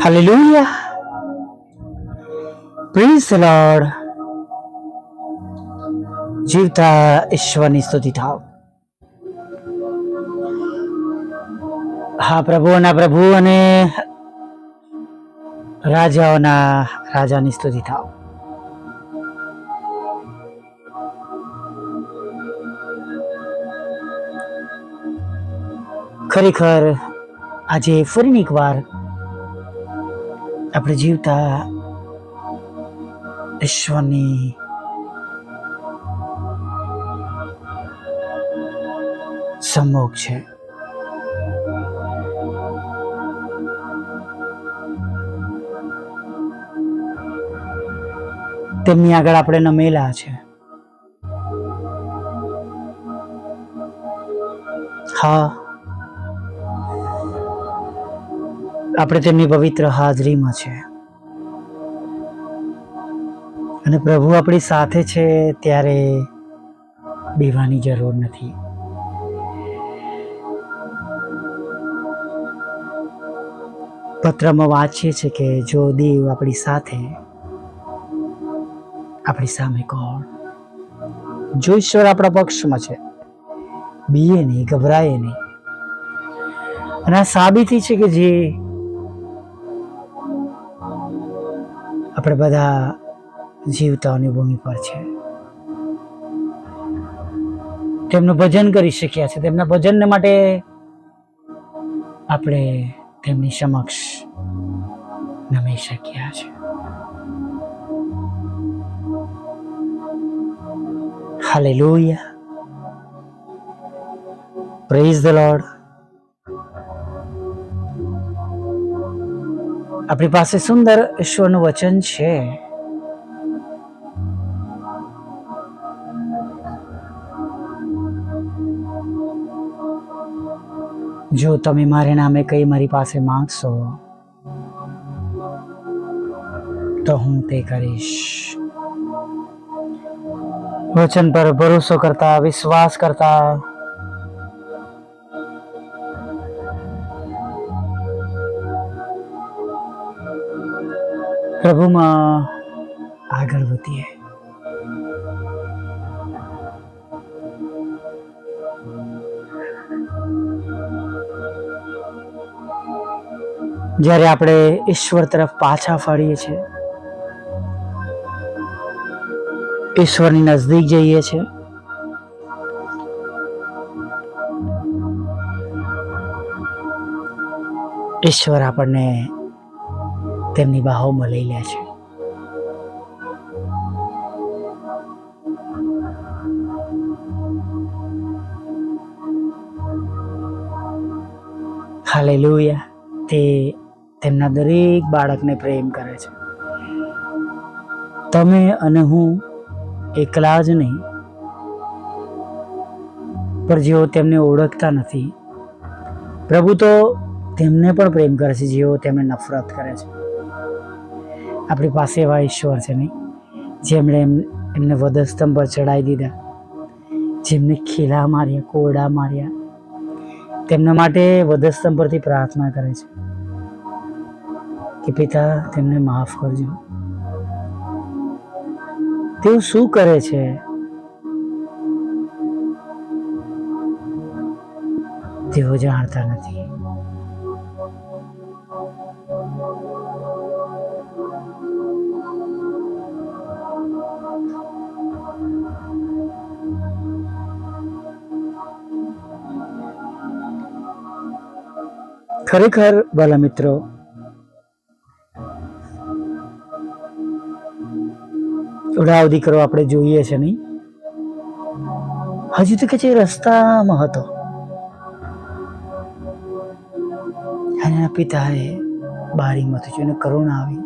Hallelujah. The Lord. જીવતા ઈશ્વરની સ્તુતિ થાવ હા પ્રભુઓના પ્રભુ અને રાજાઓના રાજાની સ્તુતિ થાવ ખરેખર આજે ફરીની એક વાર આપણે જીવતા ઈશ્વરની સમોગ છે. તેમની આગળ આપણે નમેલા છે. હા. આપણે તેમની પવિત્ર હાજરીમાં છે. અને પ્રભુ આપણી સાથે છે ત્યારે બીવાની જરૂર નથી. પત્રમાં વાંચીએ છીએ કે જો દેવ આપણી સાથે, આપણી સામે કોણ? જો ઈશ્વર આપણા પક્ષમાં છે, બીએ નહીં ગભરાય નહીં. અને આ સાબિતી છે કે જે આપણે બધા જીવતાઓની ભૂમિ પર છે. તેમનું ભજન કરી શક્યા છે. તેમના ભજનને માટે આપણે તેમની સમક્ષ નમી શક્યા છે. હાલેલુયા પ્રેઝ ધ લોર્ડ આપણી પાસે સુંદર ઈશ્વરનું વચન છે. જો તમે મારે નામે કઈ મારી પાસે માંગશો, તો હું તે કરીશ. વચન પર ભરોસો કરતા, વિશ્વાસ કરતા પ્રભુમાં આગળ વધીએ. જ્યારે આપણે ઈશ્વર તરફ પાછા ફરીએ છીએ, ઈશ્વરની નજદીક જઈએ છીએ, ઈશ્વર આપણને તેમની બાહોમાં લઈ લે છે. હાલેલુયા. તે તેમના દરેક બાળકને પ્રેમ કરે છે. તમે અને હું એકલા જ નહીં, પણ જેઓ તેમને ઓળખતા નથી, પ્રભુ તો તેમને પણ પ્રેમ કરે છે, જેઓ તેમને નફરત કરે છે. આપણી પાસે એવા ઈશ્વર છે નહીં, જેમણે એમ એમને વધસ્તંભ પર ચડાવી દીધા, જેમને ખીલા માર્યા કોરડા માર્યા. તેમના માટે વધસ્તંભ પરથી પ્રાર્થના કરે છે કે પિતા, તેમને માફ કરજો. તેઓ શું કરે છે? તેઓ જાણતા નથી. ખરેખર ભલા મિત્રો ઉડાવ દીકરો આપણે જોઈએ છે નહીં. હજુ તો કે છે રસ્તામાં હતો. એના પિતાએ બારીમાંથી જોઈને કરુણા આવી.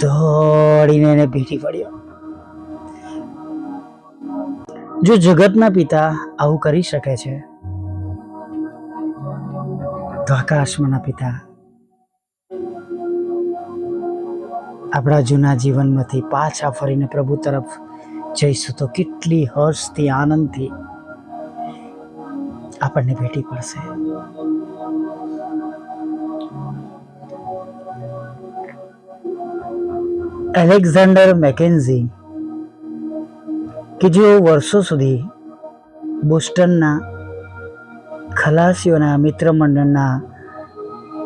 દોડીને એને ભેટી પડ્યો. જો જગતના પિતા આવું કરી શકે છે તો આકાશમાંના પિતા. આપણા જૂના જીવનમાંથી પાછા ફરીને પ્રભુ તરફ જઈશું તો કેટલી હર્ષથી, આનંદથી આપણને ભેટી પડશે. એલેક્ઝાન્ડર મેકેન્ઝી કે જેઓ વર્ષો સુધી બોસ્ટનના ખલાસીઓના મિત્ર મંડળના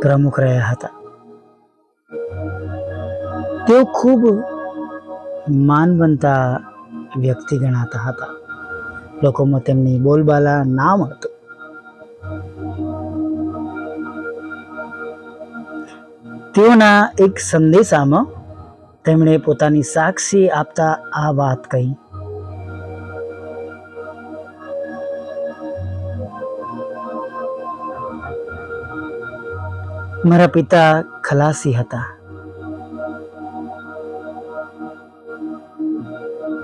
પ્રમુખ રહ્યા હતા. તેઓ ખૂબ માનવંતા વ્યક્તિ ગણાતા હતા. લોકોમાં તેમની બોલબાલા નામ હતું. તેઓના એક સંદેશામાં તેમણે પોતાની સાક્ષી આપતા આ વાત કહી. મારા પિતા ખલાસી હતા.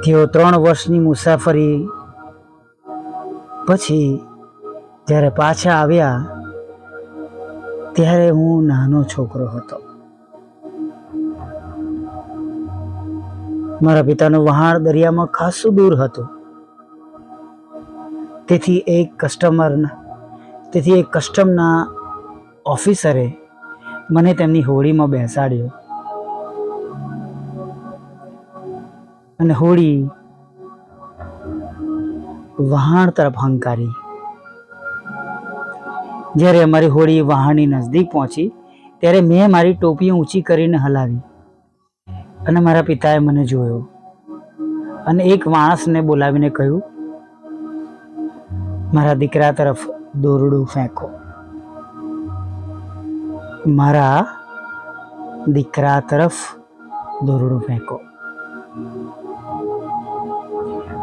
તેઓ ત્રણ વર્ષની મુસાફરી પછી જ્યારે પાછા આવ્યા, ત્યારે હું નાનો છોકરો હતો. મારા પિતાનું વહાણ દરિયામાં ખાસું દૂર હતું. તેથી એક કસ્ટમર તેથી એક કસ્ટમના ઓફિસરે મને તેમની હોડીમાં બેસાડ્યો. અને હોડી વહાણ તરફ હંકારી. જ્યારે અમારી હોડી વહાણની નજદીક પહોંચી, ત્યારે મેં મારી ટોપી ઊંચી કરીને હલાવી અને મારા પિતાએ મને જોયો. અને એક માણસને બોલાવીને કહ્યું, મારા દીકરા તરફ દોરડું ફેંકો. મારા દીકરા તરફ દોરડું ફેંકો.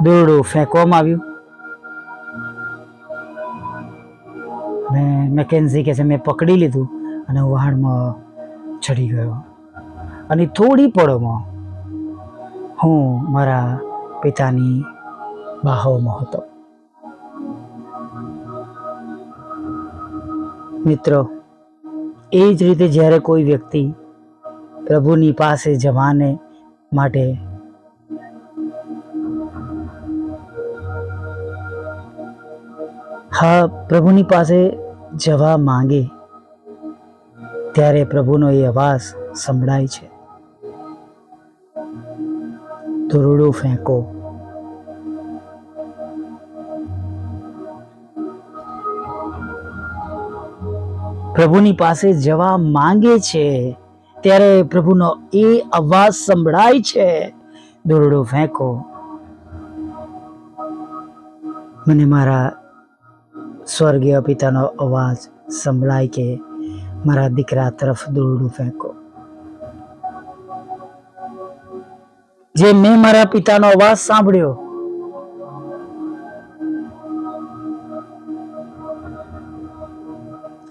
દોરડું ફેંકવામાં આવ્યું. મેં મેકેન્સી કે છે, મેં પકડી લીધું અને વહાણમાં ચડી ગયો. અને થોડી પળોમાં હું મારા પિતાની બાહોમાં હતો. મિત્રો એ જ રીતે જ્યારે કોઈ વ્યક્તિ પ્રભુની પાસે જવાને માટે હા, પ્રભુની પાસે જવા માંગે, ત્યારે પ્રભુનો એ અવાજ સંભળાય છે. ધોરડું ફેંકો. પ્રભુની પાસે જવા માંગે છે, ત્યારે પ્રભુનો એ અવાજ સંભળાય છે. દોરડો ફેંકો. મને મારા સ્વર્ગીય પિતાનો અવાજ સંભળાય કે મારા દીકરા તરફ દોરડું ફેંકો. જે મેં મારા પિતાનો અવાજ સાંભળ્યો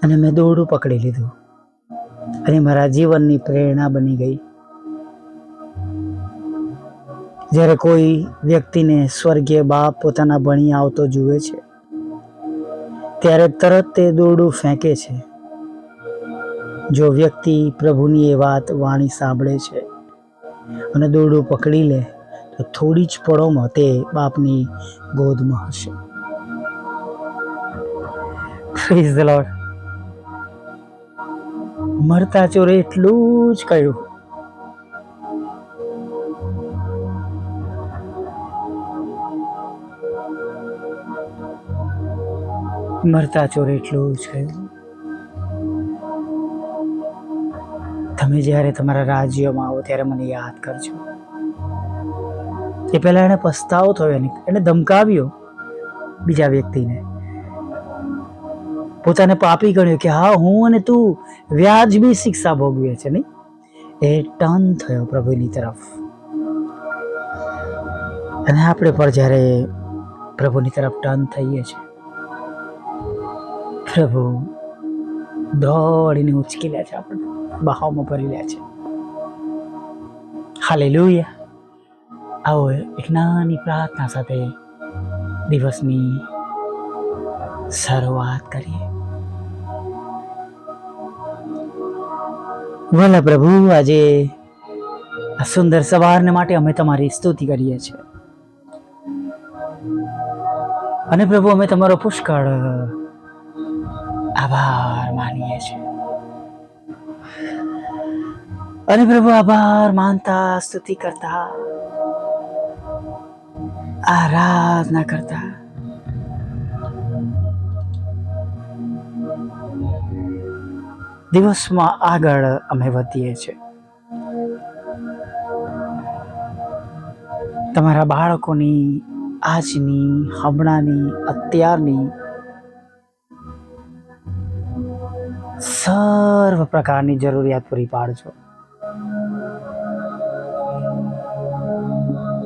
અને મેં દોરડું પકડી લીધું. અને મારા જીવનની પ્રેરણા બની ગઈ. જ્યારે કોઈ વ્યક્તિને સ્વર્ગીય બાપ પોતાના ભણી આવતો જુએ છે, ત્યારે તરત તે દોરડું ફેંકે છે. જો વ્યક્તિ પ્રભુની એ વાત વાણી સાંભળે છે અને દોરડું પકડી લે, તો થોડી જ પળોમાં તે બાપની ગોદમાં હશે. પ્રેઝ ધ મરતા ચોરે એટલું જ કહ્યું. મરતા ચોરે એટલું જ કહ્યું. તમે જ્યારે તમારા રાજ્યમાં આવો ત્યારે મને યાદ કરજો. એ પહેલાં એને પસ્તાવો થયો એને એને ધમકાવ્યો બીજા વ્યક્તિને. પોતાને પાપી ગણ્યો કે હા, હું અને તું વ્યાજબી શિક્ષા ભોગવીએ છે નહીં? એ ટર્ન થયો પ્રભુની તરફ. અને આપણે પણ જ્યારે પ્રભુની તરફ ટર્ન થઈએ છીએ, પ્રભુ દોડીને ઉચકી લે છે આપણે બહાવમાં ભરી લે છે. હાલે આવો એક નાની પ્રાર્થના સાથે દિવસની શરૂઆત કરીએ. ભલે પ્રભુ, આજે આ સુંદર સવારને માટે અમે તમારી સ્તુતિ કરીએ છીએ. અને પ્રભુ, અમે તમારો પુષ્કળ આભાર માનીએ છીએ. અને પ્રભુ, આભાર માનતા, સ્તુતિ કરતા, આરાધના કરતા. દિવસમાં આગળ અમે વધીએ છીએ. તમારા બાળકોની આજની, હમણાંની, અત્યારની સર્વ પ્રકારની જરૂરિયાત પૂરી પાડજો.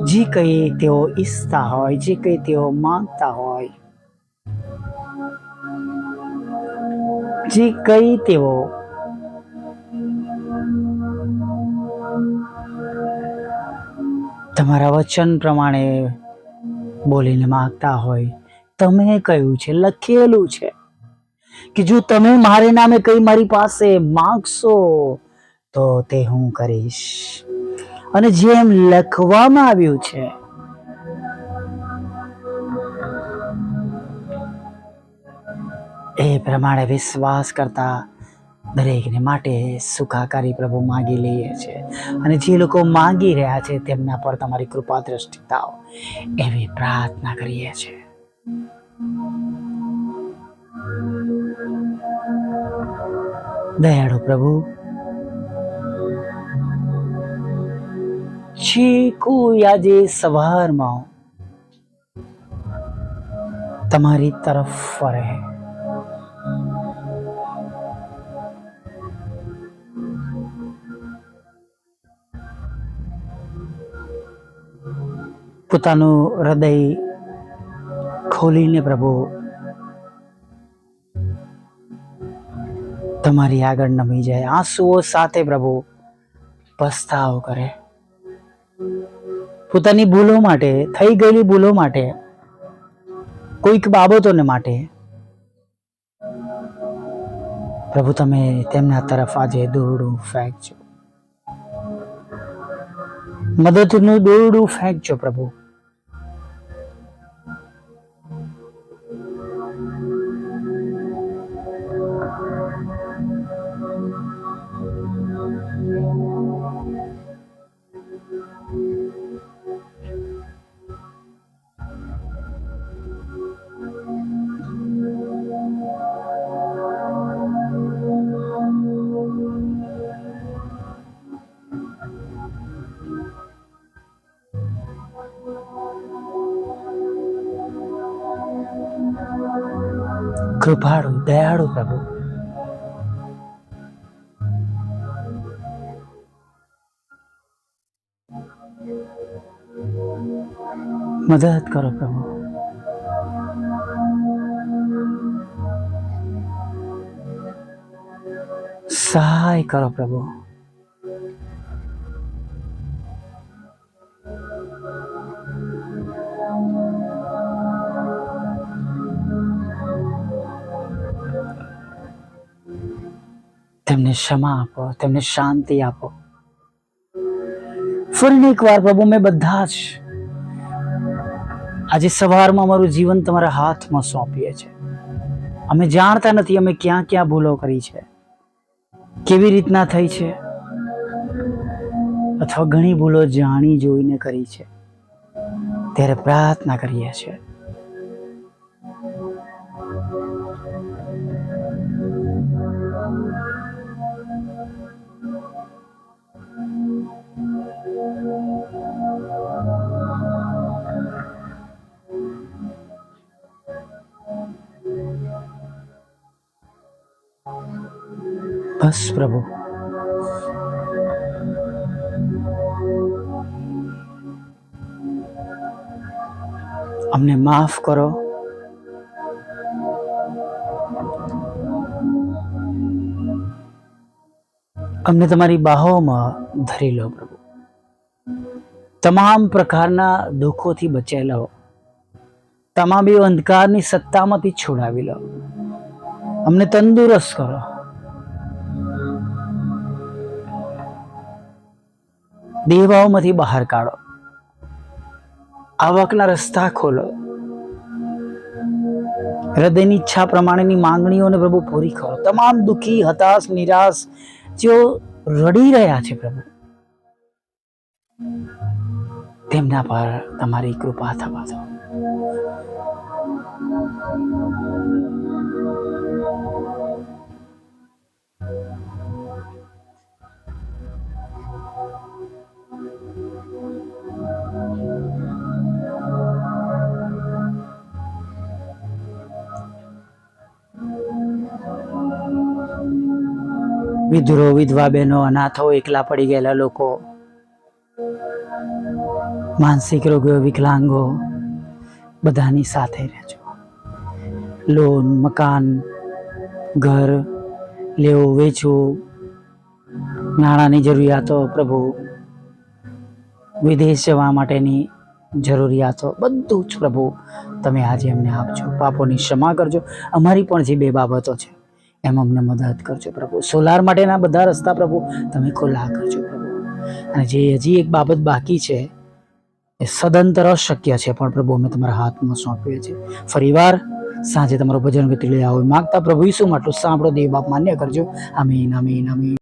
જે કંઈ તેઓ ઈચ્છતા હોય, જે કંઈ તેઓ માંગતા હોય, જે કંઈ તેઓ તમારા વચન પ્રમાણે બોલીને માગતા હોય, તમે કહ્યું છે? લખેલું છે કે જો તમે મારે નામે કઈ મારી પાસે માગશો, તો તે હું કરીશ. અને જેમ લખવામાં આવ્યું છે, એ પ્રમાણે વિશ્વાસ કરતા દરેકને માટે સુખાકારી પ્રભુ માગી લઈએ છીએ અને જે લોકો માગી રહ્યા છે તેમના પર તમારી કૃપા દ્રષ્ટિ થાઓ એવી પ્રાર્થના કરીએ છીએ દયાળુ પ્રભુ કોઈ આજે સવારમાં તમારી તરફ ફરે પોતાનું હૃદય ખોલીને પ્રભુ, તમારી આગળ નમી જાય. આંસુઓ સાથે પ્રભુ પસ્તાવો કરે. પોતાની ભૂલો માટે, થઈ ગયેલી ભૂલો માટે, કોઈક બાબતોને માટે, પ્રભુ તમે તેમના તરફ આજે દોરડું ફેંકજો. મદદનું દોરડું ફેંકજો પ્રભુ. કૃપાળુ દયાળુ પ્રભુ. મદદ કરો પ્રભુ. સહાય કરો પ્રભુ. ક્ષમા આપો, તેમને શાંતિ આપો. ફરીને એકવાર પ્રભુ, મેં બધા જ આજે સવારમાં અમારું જીવન તમારા હાથમાં સોંપીએ છે અમે જાણતા નથી અમે ક્યાં ક્યાં ભૂલો કરી છે. કેવી રીતના થઈ છે? અથવા ઘણી ભૂલો જાણી જોઈને કરી છે. ત્યારે પ્રાર્થના કરીએ છીએ. બસ પ્રભુ. અમને માફ કરો. અમને તમારી બાહોમાં ધરી લો પ્રભુ. તમામ પ્રકારના દુઃખોથી બચાવી લો તમામ એ અંધકારની સત્તામાંથી છોડાવી લો. અમને તંદુરસ્ત કરો. દેવાઓમાંથી બહાર કાઢો. આવકના રસ્તા ખોલો. હૃદયની ઈચ્છા પ્રમાણેની માંગણીઓને પ્રભુ પૂરી કરો. તમામ દુઃખી, હતાશ, નિરાશ, જેઓ રડી રહ્યા છે પ્રભુ, તેમના પર તમારી કૃપા થવા દો. વિધુરો, વિધવા બહેનો અનાથો એકલા પડી ગયેલા લોકો. માનસિક રોગો, વિકલાંગો બધાની સાથે રહેજો. લોન, મકાન, ઘર, લેવું, વેચવું, નાણાંની જરૂરિયાતો પ્રભુ. વિદેશ જવા માટેની જરૂરિયાતો બધું જ પ્રભુ તમે આજે અમને આપજો. પાપોની ક્ષમા કરજો. અમારી પણ જે બે બાબતો છે એમ અમને મદદ કરજો પ્રભુ. સોલાર માટેના બધા રસ્તા પ્રભુ તમે ખુલ્લા કરજો પ્રભુ. અને જે હજી એક બાબત બાકી છે, એ સદંતર અશક્ય છે, પણ પ્રભુ અમે તમારા હાથમાં સોંપીએ છીએ. ફરીવાર સાંજે તમારો ભજન ગતિ લઈ આવો. માગતા પ્રભુ ઈસુ માટલું સાંભળો, દેવ બાપ માન્ય કરજો. આમીન આમીન આમીન.